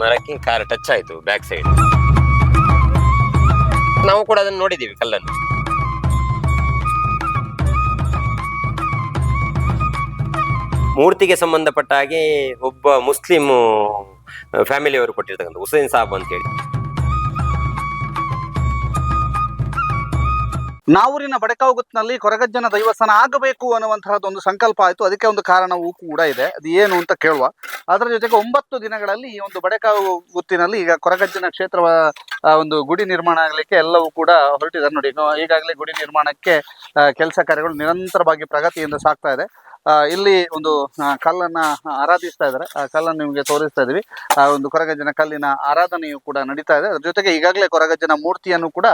ಮರಕ್ಕೆ car touch ಆಯ್ತು back side ನಾವು ಕೂಡ ಅದನ್ನು ನೋಡಿದ್ದೀವಿ ಕಲ್ಲನ್ನು. ಮೂರ್ತಿಗೆ ಸಂಬಂಧಪಟ್ಟ ಹಾಗೆ ಒಬ್ಬ ಮುಸ್ಲಿಂ ಫ್ಯಾಮಿಲಿಯವರು ಕೊಟ್ಟಿರ್ತಕ್ಕಂಥ ಹುಸೇನ್ ಸಾಬ್ ಅಂತ ಹೇಳಿ. ನಾವೂರಿನ ಬಡಕಾಗುತ್ತಿನಲ್ಲಿ ಕೊರಗಜ್ಜನ ದೈವಸ್ಥಾನ ಆಗಬೇಕು ಅನ್ನುವಂತಹದ್ದು ಒಂದು ಸಂಕಲ್ಪ ಆಯಿತು. ಅದಕ್ಕೆ ಒಂದು ಕಾರಣವೂ ಕೂಡ ಇದೆ. ಅದು ಏನು ಅಂತ ಕೇಳುವ. ಅದರ ಜೊತೆಗೆ ಒಂಬತ್ತು ದಿನಗಳಲ್ಲಿ ಈ ಒಂದು ಬಡಕಾವು ಗುತ್ತಿನಲ್ಲಿ ಈಗ ಕೊರಗಜ್ಜನ ಕ್ಷೇತ್ರ ಒಂದು ಗುಡಿ ನಿರ್ಮಾಣ ಆಗಲಿಕ್ಕೆ ಎಲ್ಲವೂ ಕೂಡ ಹೊರಟಿದ್ದಾರೆ ನೋಡಿ ಈಗ ಈಗಾಗಲೇ ಗುಡಿ ನಿರ್ಮಾಣಕ್ಕೆ ಕೆಲಸ ಕಾರ್ಯಗಳು ನಿರಂತರವಾಗಿ ಪ್ರಗತಿಯಿಂದ ಸಾಗ್ತಾ ಇದೆ. ಇಲ್ಲಿ ಒಂದು ಕಲ್ಲನ್ನ ಆರಾಧಿಸ್ತಾ ಇದ್ದಾರೆ. ಆ, ಕಲ್ಲನ್ನು ನಿಮಗೆ ತೋರಿಸ್ತಾ ಇದೀವಿ. ಆ, ಒಂದು ಕೊರಗಜ್ಜನ ಕಲ್ಲಿನ ಆರಾಧನೆಯು ಕೂಡ ನಡೀತಾ ಇದೆ. ಅದ್ರ ಜೊತೆಗೆ ಈಗಾಗಲೇ ಕೊರಗಜ್ಜನ ಮೂರ್ತಿಯನ್ನು ಕೂಡ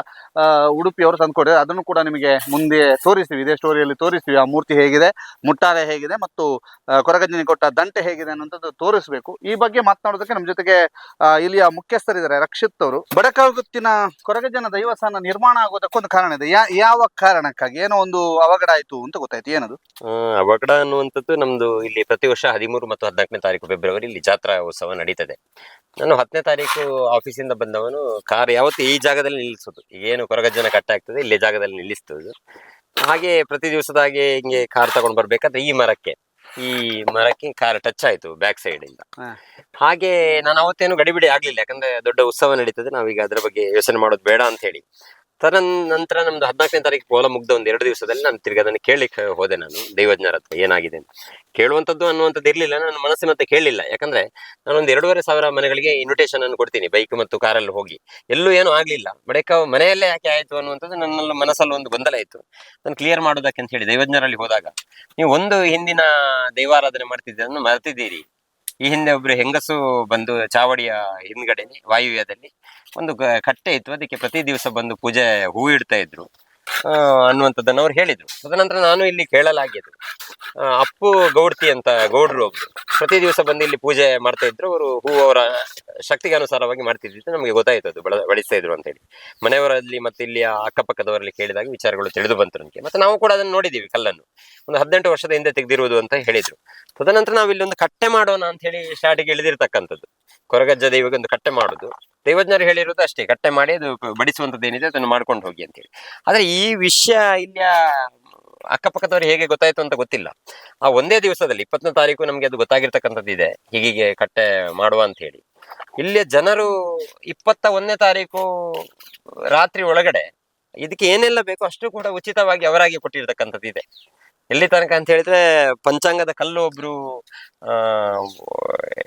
ಉಡುಪಿಯವರು ತಂದ್ಕೊಡಿದ್ದಾರೆ ಅದನ್ನು ಕೂಡ ನಿಮಗೆ ಮುಂದೆ ತೋರಿಸ್ತೀವಿ. ಇದೇ ಸ್ಟೋರಿಯಲ್ಲಿ ತೋರಿಸ್ತೀವಿ. ಆ ಮೂರ್ತಿ ಹೇಗಿದೆ, ಮುಟ್ಟಾರೆ ಹೇಗಿದೆ ಮತ್ತು ಕೊರಗಜ್ಜನ ಕೊರಗಜ್ಜನಿಗೆ ಕೊಟ್ಟ ದಂಟೆ ಹೇಗಿದೆ ಅನ್ನೋಂಥದ್ದು ತೋರಿಸ್ಬೇಕು. ಈ ಬಗ್ಗೆ ಮಾತನಾಡೋದಕ್ಕೆ ನಮ್ಮ ಜೊತೆಗೆ ಇಲ್ಲಿಯ ಮುಖ್ಯಸ್ಥರಿದ್ದಾರೆ. ರಕ್ಷಿತ್ ಅವರು. ಬಡಕಾಗುತ್ತಿನ ಕೊರಗಜ್ಜನ ದೈವಸ್ಥಾನ ನಿರ್ಮಾಣ ಆಗೋದಕ್ಕೊಂದು ಕಾರಣ ಇದೆ. ಯಾವ ಕಾರಣಕ್ಕಾಗಿ? ಏನೋ ಒಂದು ಅವಘಡ ಆಯ್ತು ಅಂತ ಗೊತ್ತಾಯ್ತು. ಏನದು? ಅವಘಡ ಅನ್ನುವಂಥದ್ದು ನಮ್ದು ಇಲ್ಲಿ ಪ್ರತಿ ವರ್ಷ ಹದಿಮೂರು ಮತ್ತು ಹದಿನಾಲ್ಕನೇ ತಾರೀಕು ಫೆಬ್ರವರಿ ಇಲ್ಲಿ ಜಾತ್ರಾ ಉತ್ಸವ ನಡೀತದೆ. ನಾನು ಹತ್ತನೇ ತಾರೀಕು ಆಫೀಸಿಂದ ಬಂದವನು ಕಾರ್ ಯಾವತ್ತು ಈ ಜಾಗದಲ್ಲಿ ನಿಲ್ಲಿಸೋದು. ಏನು ಕೊರಗಜ್ಜನ ಕಟ್ಟಾಗ್ತದೆ ಇಲ್ಲಿ ಜಾಗದಲ್ಲಿ ನಿಲ್ಲಿಸ್ತದೆ. ಹಾಗೆ ಪ್ರತಿ ದಿವಸದ ಹಾಗೆ ಹಿಂಗೆ ಕಾರ್ ತಗೊಂಡು ಬರ್ಬೇಕಾದ್ರೆ ಈ ಮರಕ್ಕೆ ಈ ಮರಕ್ಕೆ ಕಾರ್ ಟಚ್ ಆಯ್ತು ಬ್ಯಾಕ್ ಸೈಡ್ ಇಂದ. ಹಾಗೆ ನಾನು ಅವತ್ತೇನು ಗಡಿಬಿಡಿ ಆಗ್ಲಿಲ್ಲ ಯಾಕಂದ್ರೆ ದೊಡ್ಡ ಉತ್ಸವ ನಡೀತದೆ ನಾವೀಗ ಅದ್ರ ಬಗ್ಗೆ ಯೋಚನೆ ಮಾಡೋದು ಬೇಡ ಅಂತ ಹೇಳಿ. ತದ ನಂತರ ನಮ್ದು ಹದಿನಾಲ್ಕನೇ ತಾರೀಕು ಕೋಲ ಮುಗ್ದ ಒಂದು ಎರಡು ದಿವಸದಲ್ಲಿ ನಾನು ತಿರ್ಗಿ ಅದನ್ನು ಕೇಳಲಿಕ್ಕೆ ಹೋದೆ ನಾನು ದೈವಜ್ಞರ ಹತ್ರ ಏನಾಗಿದೆ ಅಂತ. ಕೇಳುವಂಥದ್ದು ಅನ್ನುವಂಥದ್ದು ಇರಲಿಲ್ಲ, ನನ್ನ ಮನಸ್ಸಿನ ಮತ್ತೆ ಕೇಳಲಿಲ್ಲ. ಯಾಕಂದ್ರೆ ನಾನೊಂದು ಎರಡೂವರೆ ಸಾವಿರ ಮನೆಗಳಿಗೆ ಇನ್ವಿಟೇಷನ್ ಅನ್ನು ಕೊಡ್ತೀನಿ ಬೈಕ್ ಮತ್ತು ಕಾರಲ್ಲಿ ಹೋಗಿ. ಎಲ್ಲೂ ಏನೂ ಆಗ್ಲಿಲ್ಲ. ಬಡಕ ಮನೆಯಲ್ಲೇ ಯಾಕೆ ಆಯ್ತು ಅನ್ನುವಂಥದ್ದು ನನ್ನ ಮನಸ್ಸಲ್ಲಿ ಒಂದು ಗೊಂದಲ ಇತ್ತು. ನಾನು ಕ್ಲಿಯರ್ ಮಾಡೋದಕ್ಕೆ ಅಂತ ಹೇಳಿ ದೈವಜ್ಞರಲ್ಲಿ ಹೋದಾಗ, ನೀವು ಒಂದು ಹಿಂದಿನ ದೈವಾರಾಧನೆ ಮಾಡ್ತಿದ್ದನ್ನು ಮರೆತಿದ್ದೀರಿ. ಈ ಹಿಂದೆ ಒಬ್ರು ಹೆಂಗಸು ಬಂದು ಚಾವಡಿಯ ಹಿಂದ್ಗಡೆನೆ, ವಾಯುವ್ಯದಲ್ಲಿ ಒಂದು ಕಟ್ಟೆ ಇತ್ತು. ಅದಕ್ಕೆ ಪ್ರತಿ ದಿವಸ ಬಂದು ಪೂಜೆ ಹೂ ಇಡ್ತಾ ಇದ್ರು. ಅನ್ನುವಂಥದ್ದನ್ನು ಅವ್ರು ಹೇಳಿದ್ರು. ತದನಂತರ ನಾನು ಇಲ್ಲಿ ಕೇಳಲಾಗಿದ್ದು ಅಪ್ಪು ಗೌಡ್ತಿ ಅಂತ ಗೌಡ್ರು ಒಬ್ರು. ಪ್ರತಿ ದಿವಸ ಬಂದು ಇಲ್ಲಿ ಪೂಜೆ ಮಾಡ್ತಾ ಇದ್ರು. ಅವರು ಹೂ ಅವರ ಶಕ್ತಿಗೆ ಅನುಸಾರವಾಗಿ ಮಾಡ್ತಿದ್ದು ನಮಗೆ ಗೊತ್ತಾಯ್ತು ಅದು, ಬಳ, ಬಳಸ್ತಾ ಇದ್ರು ಅಂತ ಹೇಳಿ. ಮನೆಯವರಲ್ಲಿ ಮತ್ತೆ ಇಲ್ಲಿ ಅಕ್ಕಪಕ್ಕದವರಲ್ಲಿ ಕೇಳಿದಾಗ ವಿಚಾರಗಳು ತಿಳಿದು ಬಂತು ನನಗೆ. ಮತ್ತೆ ನಾವು ಕೂಡ ಅದನ್ನು ನೋಡಿದ್ದೀವಿ ಕಲ್ಲನ್ನು. ಒಂದು ಹದಿನೆಂಟು ವರ್ಷದ ಹಿಂದೆ ತೆಗೆದಿರುವುದು ಅಂತ ಹೇಳಿದ್ರು. ತದನಂತರ ನಾವು ಇಲ್ಲಿ ಒಂದು ಕಟ್ಟೆ ಮಾಡೋಣ ಅಂತ ಹೇಳಿ ಸ್ಟಾರ್ಟಿಗೆ ಇಳಿದಿರ್ತಕ್ಕಂಥದ್ದು ಕೊರಗಜ್ಜ ದೈವಕ್ಕೆ ಒಂದು ಕಟ್ಟೆ ಮಾಡುದು. ದೈವಜ್ಞರು ಹೇಳಿರೋದು ಅಷ್ಟೇ, ಕಟ್ಟೆ ಮಾಡಿ ಅದು ಬಡಿಸುವಂಥದ್ದು ಏನಿದೆ ಅದನ್ನು ಮಾಡ್ಕೊಂಡು ಹೋಗಿ ಅಂತ ಹೇಳಿ. ಆದ್ರೆ ಈ ವಿಷಯ ಇಲ್ಲಿಯ ಅಕ್ಕಪಕ್ಕದವ್ರು ಹೇಗೆ ಗೊತ್ತಾಯ್ತು ಅಂತ ಗೊತ್ತಿಲ್ಲ. ಆ ಒಂದೇ ದಿವಸದಲ್ಲಿ, ಇಪ್ಪತ್ತನೇ ತಾರೀಕು ನಮ್ಗೆ ಅದು ಗೊತ್ತಾಗಿರ್ತಕ್ಕಂಥದ್ದು ಇದೆ ಹೀಗೆ ಕಟ್ಟೆ ಮಾಡುವ ಅಂತ ಹೇಳಿ. ಇಲ್ಲಿಯ ಜನರು ಇಪ್ಪತ್ತ ಒಂದನೇ ತಾರೀಕು ರಾತ್ರಿ ಒಳಗಡೆ, ಇದಕ್ಕೆ ಏನೆಲ್ಲ ಬೇಕೋ ಅಷ್ಟು ಕೂಡ ಉಚಿತವಾಗಿ ಅವರಾಗಿ ಕೊಟ್ಟಿರ್ತಕ್ಕಂಥದ್ದು ಇದೆ. ಎಲ್ಲಿ ತನಕ ಅಂತ ಹೇಳಿದ್ರೆ ಪಂಚಾಂಗದ ಕಲ್ಲು ಒಬ್ರು, ಆ,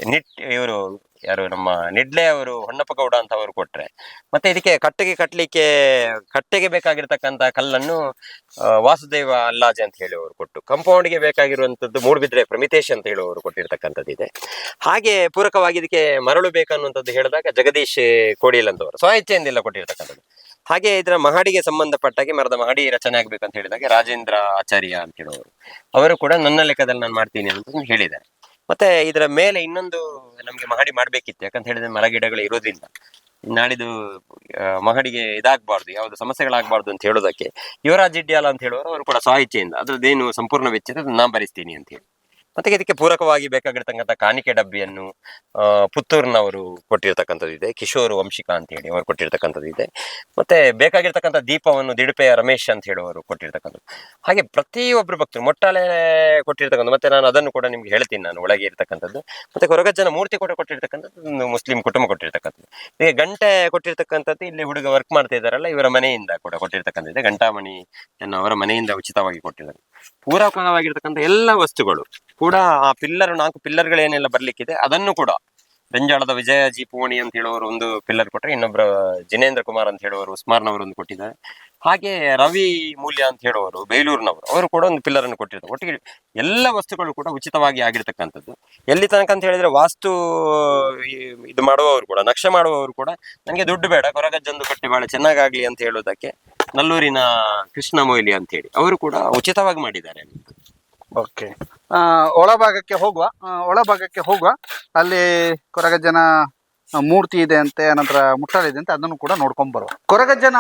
ನಿಟ್ ಇವರು ಯಾರು ನಮ್ಮ ನಿಡ್ಲೆ ಅವರು ಹೊನ್ನಪ್ಪ ಗೌಡ ಅಂತ ಅವರು ಕೊಟ್ರೆ. ಮತ್ತೆ ಇದಕ್ಕೆ ಕಟ್ಟೆಗೆ ಕಟ್ಟಲಿಕ್ಕೆ ಕಟ್ಟೆಗೆ ಬೇಕಾಗಿರ್ತಕ್ಕಂಥ ಕಲ್ಲನ್ನು ವಾಸುದೇವ ಅಲ್ಲಾಜೆ ಅಂತ ಹೇಳಿ ಅವರು ಕೊಟ್ಟು ಕಂಪೌಂಡ್ಗೆ ಬೇಕಾಗಿರುವಂತದ್ದು ಮೂಡುಬಿದ್ರೆ ಪ್ರಮಿತೇಶ್ ಅಂತ ಹೇಳಿ ಅವರು ಕೊಟ್ಟಿರ್ತಕ್ಕಂಥದ್ದು ಇದೆ. ಹಾಗೆ ಪೂರಕವಾಗಿ ಇದಕ್ಕೆ ಮರಳು ಬೇಕನ್ನುವಂಥದ್ದು ಹೇಳಿದಾಗ ಜಗದೀಶ್ ಕೋಡಿಯಲ್ ಅಂತವರು ಸ್ವ ಕೊಟ್ಟಿರ್ತಕ್ಕಂಥದ್ದು. ಹಾಗೆ ಇದರ ಮಹಡಿಗೆ ಸಂಬಂಧಪಟ್ಟಾಗೆ ಮರದ ಮಹಡಿ ರಚನೆ ಆಗ್ಬೇಕು ಅಂತ ಹೇಳಿದಾಗ ರಾಜೇಂದ್ರ ಆಚಾರ್ಯ ಅಂತ ಹೇಳುವವರು ಅವರು ಕೂಡ ನನ್ನ ಲೆಕ್ಕದಲ್ಲಿ ನಾನು ಮಾಡ್ತೀನಿ ಅಂತ ಹೇಳಿದ್ದಾರೆ. ಮತ್ತೆ ಇದರ ಮೇಲೆ ಇನ್ನೊಂದು ನಮ್ಗೆ ಮಹಡಿ ಮಾಡ್ಬೇಕಿತ್ತು. ಯಾಕಂತ ಹೇಳಿದ್ರೆ ಮರ ಗಿಡಗಳು ಇರೋದ್ರಿಂದ ನಾಡಿದು ಮಹಡಿಗೆ ಇದಾಗಬಾರ್ದು, ಯಾವ್ದು ಸಮಸ್ಯೆಗಳಾಗಬಾರ್ದು ಅಂತ ಹೇಳೋದಕ್ಕೆ ಯುವರಾಜ್ ಇಡ್ಯಾಲ ಅಂತ ಹೇಳುವರು ಅವರು ಕೂಡ ಸಾಹಿತ್ಯದಿಂದ ಅದ್ರದ್ದೇನು ಸಂಪೂರ್ಣ ವೆಚ್ಚ ನಾನು ಭರಿಸ್ತೀನಿ ಅಂತ ಹೇಳಿ. ಮತ್ತೆ ಇದಕ್ಕೆ ಪೂರಕವಾಗಿ ಬೇಕಾಗಿರ್ತಕ್ಕಂಥ ಕಾಣಿಕೆ ಡಬ್ಬಿಯನ್ನು ಪುತ್ತೂರಿನವರು ಕೊಟ್ಟಿರ್ತಕ್ಕಂಥದ್ದು ಇದೆ. ಕಿಶೋರ್ ವಂಶಿಕಾ ಅಂತ ಹೇಳಿ ಅವರು ಕೊಟ್ಟಿರ್ತಕ್ಕಂಥದ್ದು ಇದೆ. ಮತ್ತೆ ಬೇಕಾಗಿರ್ತಕ್ಕಂಥ ದೀಪವನ್ನು ದಿಡುಪೆಯ ರಮೇಶ್ ಅಂತ ಹೇಳುವವರು ಕೊಟ್ಟಿರ್ತಕ್ಕಂಥದ್ದು. ಹಾಗೆ ಪ್ರತಿಯೊಬ್ಬರು ಭಕ್ತರು, ಮೊಟ್ಟಾಲೆ ಕೊಟ್ಟಿರ್ತಕ್ಕಂಥ ಮತ್ತೆ ನಾನು ಅದನ್ನು ಕೂಡ ನಿಮ್ಗೆ ಹೇಳ್ತೀನಿ ನಾನು ಒಳಗೆ ಇರ್ತಕ್ಕಂಥದ್ದು. ಮತ್ತೆ ಕೊರಗಜ್ಜನ ಮೂರ್ತಿ ಕೂಡ ಕೊಟ್ಟಿರ್ತಕ್ಕಂಥದ್ದು ಮುಸ್ಲಿಂ ಕುಟುಂಬ ಕೊಟ್ಟಿರ್ತಕ್ಕಂಥದ್ದು. ಈಗ ಗಂಟೆ ಕೊಟ್ಟಿರ್ತಕ್ಕಂಥದ್ದು, ಇಲ್ಲಿ ಹುಡುಗ ವರ್ಕ್ ಮಾಡ್ತಾ ಇದ್ದಾರಲ್ಲ, ಇವರ ಮನೆಯಿಂದ ಕೂಡ ಕೊಟ್ಟಿರ್ತಕ್ಕಂಥದ್ದು ಗಂಟಾಮಣಿ ಅವರ ಮನೆಯಿಂದ ಉಚಿತವಾಗಿ ಕೊಟ್ಟಿದ್ದಾರೆ. ಪೂರಕವಾಗಿರ್ತಕ್ಕಂಥ ಎಲ್ಲ ವಸ್ತುಗಳು ಕೂಡ ಆ ಪಿಲ್ಲರ್, ನಾಲ್ಕು ಪಿಲ್ಲರ್ಗಳೇನೆಲ್ಲ ಬರ್ಲಿಕ್ಕಿದೆ, ಅದನ್ನು ಕೂಡ ಬೆಂಜಾಳದ ವಿಜಯ ಜಿ ಪೂಣಿ ಅಂತ ಹೇಳುವವರು ಒಂದು ಪಿಲ್ಲರ್ ಕೊಟ್ಟರೆ ಇನ್ನೊಬ್ಬರು ಜಿನೇಂದ್ರ ಕುಮಾರ್ ಅಂತ ಹೇಳುವರು ಉಸ್ಮಾರ್ನವರು ಒಂದು ಕೊಟ್ಟಿದ್ದಾರೆ. ಹಾಗೆ ರವಿ ಮೂಲ್ಯ ಅಂತ ಹೇಳುವವರು ಬೇಲೂರಿನವರು, ಅವರು ಕೂಡ ಒಂದು ಪಿಲ್ಲರ್ ಅನ್ನು ಕೊಟ್ಟಿರ್ತಾರೆ ಒಟ್ಟಿಗೆ ಎಲ್ಲ ವಸ್ತುಗಳು ಕೂಡ ಉಚಿತವಾಗಿ ಆಗಿರ್ತಕ್ಕಂಥದ್ದು. ಎಲ್ಲಿ ತನಕ ಅಂತ ಹೇಳಿದ್ರೆ ವಾಸ್ತು ಇದು ಮಾಡುವವರು ಕೂಡ, ನಕ್ಷೆ ಮಾಡುವವರು ಕೂಡ ನನಗೆ ದುಡ್ಡು ಬೇಡ, ಕೊರಗಜ್ಜಂದು ಕಟ್ಟಿ ಬಹಳ ಚೆನ್ನಾಗಾಗ್ಲಿ ಅಂತ ಹೇಳೋದಕ್ಕೆ ನಲ್ಲೂರಿನ ಕೃಷ್ಣ ಮೊಯ್ಲಿ ಅಂತ ಹೇಳಿ, ಅವರು ಕೂಡ ಉಚಿತವಾಗಿ ಮಾಡಿದ್ದಾರೆ. ಓಕೆ ಒಳಭಾಗಕ್ಕೆ ಹೋಗುವ. ಒಳಭಾಗಕ್ಕೆ ಹೋಗುವ. ಅಲ್ಲಿ ಕೊರಗಜ್ಜನ ಮೂರ್ತಿ ಇದೆ ಅಂತೆ, ಅನಂತರ ಮುಟ್ಟಾಳ ಇದೆ ಅಂತೆ, ಅದನ್ನು ಕೂಡ ನೋಡ್ಕೊಂಡ್ ಬರುವ. ಕೊರಗಜ್ಜನ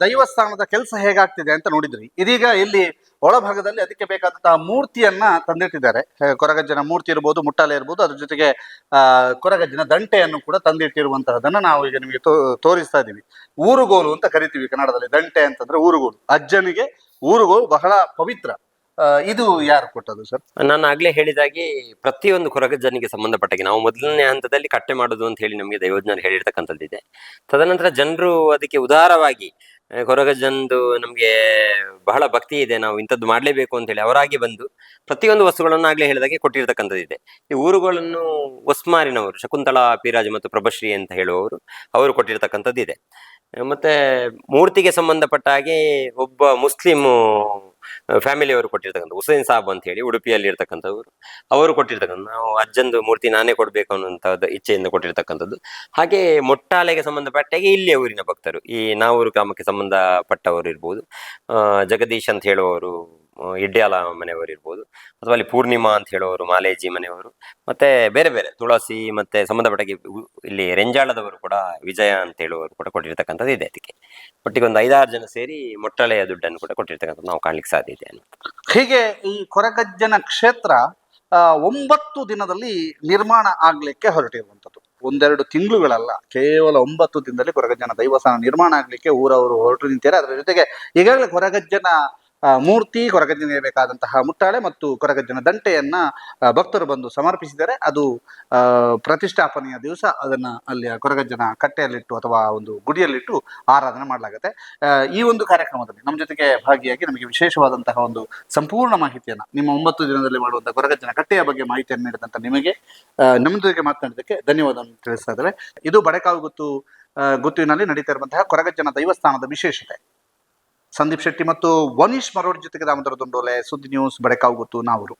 ದೈವಸ್ಥಾನದ ಕೆಲಸ ಹೇಗಾಗ್ತಿದೆ ಅಂತ ನೋಡಿದ್ರಿ. ಇದೀಗ ಇಲ್ಲಿ ಒಳಭಾಗದಲ್ಲಿ ಅದಕ್ಕೆ ಬೇಕಾದಂತಹ ಮೂರ್ತಿಯನ್ನ ತಂದಿಟ್ಟಿದ್ದಾರೆ. ಕೊರಗಜ್ಜನ ಮೂರ್ತಿ ಇರ್ಬೋದು ಮುಟ್ಟಾಲೆ ಇರ್ಬೋದು, ಅದ್ರ ಜೊತೆಗೆ, ಆ, ಕೊರಗಜ್ಜನ ದಂಟೆಯನ್ನು ಕೂಡ ತಂದಿಟ್ಟಿರುವಂತಹದನ್ನ ನಾವು ಈಗ ನಿಮಗೆ ತೋರಿಸ್ತಾ ಇದ್ದೀವಿ. ಊರುಗೋಲು ಅಂತ ಕರಿತೀವಿ ಕನ್ನಡದಲ್ಲಿ, ದಂಟೆ ಅಂತಂದ್ರೆ ಊರುಗೋಲು. ಅಜ್ಜನಿಗೆ ಊರುಗೋಲು ಬಹಳ ಪವಿತ್ರ. ಇದು ಯಾರು ಕೊಟ್ಟದು ಸರ್? ನಾನು ಆಗ್ಲೇ ಹೇಳಿದಾಗೆ ಪ್ರತಿಯೊಂದು ಕೊರಗಜ್ಜನಿಗೆ ಸಂಬಂಧಪಟ್ಟಾಗೆ. ನಾವು ಮೊದಲನೇ ಹಂತದಲ್ಲಿ ಕಟ್ಟೆ ಮಾಡೋದು ಅಂತ ಹೇಳಿ ನಮಗೆ ದೈವಜ್ಞರು ಹೇಳಿರ್ತಕ್ಕಂಥದ್ದಿದೆ ತದನಂತರ ಜನರು ಅದಕ್ಕೆ ಉದಾರವಾಗಿ ಆ, ಕೊರಗಜ್ಜಂದು ನಮಗೆ ಬಹಳ ಭಕ್ತಿ ಇದೆ ನಾವು ಇಂಥದ್ದು ಮಾಡಲೇಬೇಕು ಅಂತ ಹೇಳಿ ಅವರಾಗಿ ಬಂದು ಪ್ರತಿಯೊಂದು ವಸ್ತುಗಳನ್ನು ಆಗ್ಲೇ ಹೇಳಿದಾಗೆ ಕೊಟ್ಟಿರ್ತಕ್ಕಂಥದ್ದಿದೆ ಈ ಊರುಗಳನ್ನು ಒಸ್ಮಾರಿನವರು ಶಕುಂತಲಾ ಪಿರಾಜ್ ಮತ್ತು ಪ್ರಭಶ್ರೀ ಅಂತ ಹೇಳುವವರು ಅವರು ಕೊಟ್ಟಿರ್ತಕ್ಕಂಥದ್ದಿದೆ ಮತ್ತೆ ಮೂರ್ತಿಗೆ ಸಂಬಂಧಪಟ್ಟ ಹಾಗೆ ಒಬ್ಬ ಮುಸ್ಲಿಂ ಫ್ಯಾಮಿಲಿಯವರು ಕೊಟ್ಟಿರ್ತಕ್ಕಂಥ ಹುಸೇನ್ ಸಾಬ್ ಅಂತ ಹೇಳಿ ಉಡುಪಿಯಲ್ಲಿ ಇರ್ತಕ್ಕಂಥವ್ರು, ಅವರು ಕೊಟ್ಟಿರ್ತಕ್ಕಂಥ, ನಾವು ಅಜ್ಜಂದು ಮೂರ್ತಿ ನಾನೇ ಕೊಡಬೇಕು ಅನ್ನುವಂಥದ್ದು ಇಚ್ಛೆಯಿಂದ ಕೊಟ್ಟಿರ್ತಕ್ಕಂಥದ್ದು. ಹಾಗೆ ಮೊಟ್ಟಾಲೆಗೆ ಸಂಬಂಧಪಟ್ಟಾಗೆ ಇಲ್ಲಿ ಊರಿನ ಭಕ್ತರು, ಈ ನಾವೂರು ಗ್ರಾಮಕ್ಕೆ ಸಂಬಂಧಪಟ್ಟವರು ಇರ್ಬೋದು. ಜಗದೀಶ್ ಅಂತ ಹೇಳುವವರು ಇಡ್ಯಾಲ ಮನೆಯವರು ಇರ್ಬೋದು. ಅಥವಾ ಅಲ್ಲಿ ಪೂರ್ಣಿಮಾ ಅಂತ ಹೇಳೋರು ಮಾಲೇಜಿ ಮನೆಯವರು, ಮತ್ತೆ ಬೇರೆ ಬೇರೆ, ತುಳಸಿ ಮತ್ತೆ ಸಂಬಂಧಪಟ್ಟಿಗೆ ಇಲ್ಲಿ ರೆಂಜಾಳದವರು ಕೂಡ ವಿಜಯ ಅಂತ ಹೇಳುವವರು ಕೂಡ ಕೊಟ್ಟಿರ್ತಕ್ಕಂಥದ್ದು ಇದೆ ಅದಕ್ಕೆ. ಒಟ್ಟಿಗೆ ಒಂದು ಐದಾರು ಜನ ಸೇರಿ ಮೊಟ್ಟಳೆಯ ದುಡ್ಡನ್ನು ಕೂಡ ಕೊಟ್ಟಿರ್ತಕ್ಕಂಥದ್ದು ನಾವು ಕಾಣ್ಲಿಕ್ಕೆ ಸಾಧ್ಯ ಇದೆ ಹೀಗೆ ಈ ಕೊರಗಜ್ಜನ ಕ್ಷೇತ್ರ ಒಂಬತ್ತು ದಿನದಲ್ಲಿ ನಿರ್ಮಾಣ ಆಗ್ಲಿಕ್ಕೆ ಹೊರಟಿರುವಂತದ್ದು ಒಂದೆರಡು ತಿಂಗಳುಗಳಲ್ಲ, ಕೇವಲ ಒಂಬತ್ತು ದಿನದಲ್ಲಿ ಕೊರಗಜ್ಜನ ದೈವಸ್ಥಾನ ನಿರ್ಮಾಣ ಆಗ್ಲಿಕ್ಕೆ ಊರವರು ಹೊರಟು ನಿಂತಿದ್ದಾರೆ. ಅದರ ಜೊತೆಗೆ ಈಗಾಗಲೇ ಕೊರಗಜ್ಜನ ಮೂರ್ತಿ ಕೊರಗಜ್ಜನಿಗೆ ಬೇಕಾದಂತಹ ಮುಟ್ಟಾಳೆ ಮತ್ತು ಕೊರಗಜ್ಜನ ದಂಟೆಯನ್ನ ಭಕ್ತರು ಬಂದು ಸಮರ್ಪಿಸಿದರೆ ಅದು ಪ್ರತಿಷ್ಠಾಪನೆಯ ದಿವಸ ಅದನ್ನ ಅಲ್ಲಿ ಕೊರಗಜ್ಜನ ಕಟ್ಟೆಯಲ್ಲಿಟ್ಟು ಅಥವಾ ಒಂದು ಗುಡಿಯಲ್ಲಿಟ್ಟು ಆರಾಧನೆ ಮಾಡಲಾಗುತ್ತೆ. ಈ ಒಂದು ಕಾರ್ಯಕ್ರಮದಲ್ಲಿ ನಮ್ಮ ಜೊತೆಗೆ ಭಾಗಿಯಾಗಿ ನಮಗೆ ವಿಶೇಷವಾದಂತಹ ಒಂದು ಸಂಪೂರ್ಣ ಮಾಹಿತಿಯನ್ನ, ನಿಮ್ಮ ಒಂಬತ್ತು ದಿನದಲ್ಲಿ ಮಾಡುವಂತಹ ಕೊರಗಜ್ಜನ ಕಟ್ಟೆಯ ಬಗ್ಗೆ ಮಾಹಿತಿಯನ್ನು ನೀಡಿದಂತ ನಿಮಗೆ ನಮ್ಮ ಜೊತೆಗೆ ಮಾತನಾಡಿದ್ದಕ್ಕೆ ಧನ್ಯವಾದವನ್ನು ತಿಳಿಸ್ತಾ ಇದ್ದಾರೆ ಇದು ಬಡಕಾವು ಗುತ್ತು ಗುತ್ತುವಿನಲ್ಲಿ ನಡೀತಾ ಇರುವಂತಹ ಕೊರಗಜ್ಜನ ದೈವಸ್ಥಾನದ ವಿಶೇಷತೆ. ಸಂದೀಪ್ ಶೆಟ್ಟಿ ಮತ್ತು ವನೀಶ್ ಮರೋಡ್ ಜೊತೆಗೆ ದಾಮೋದರ ದುಂಡೋಲೆ ಸುದ್ದಿ ನ್ಯೂಸ್ ಬಡಕಾವ್ ಗೊತ್ತು ನಾವರು.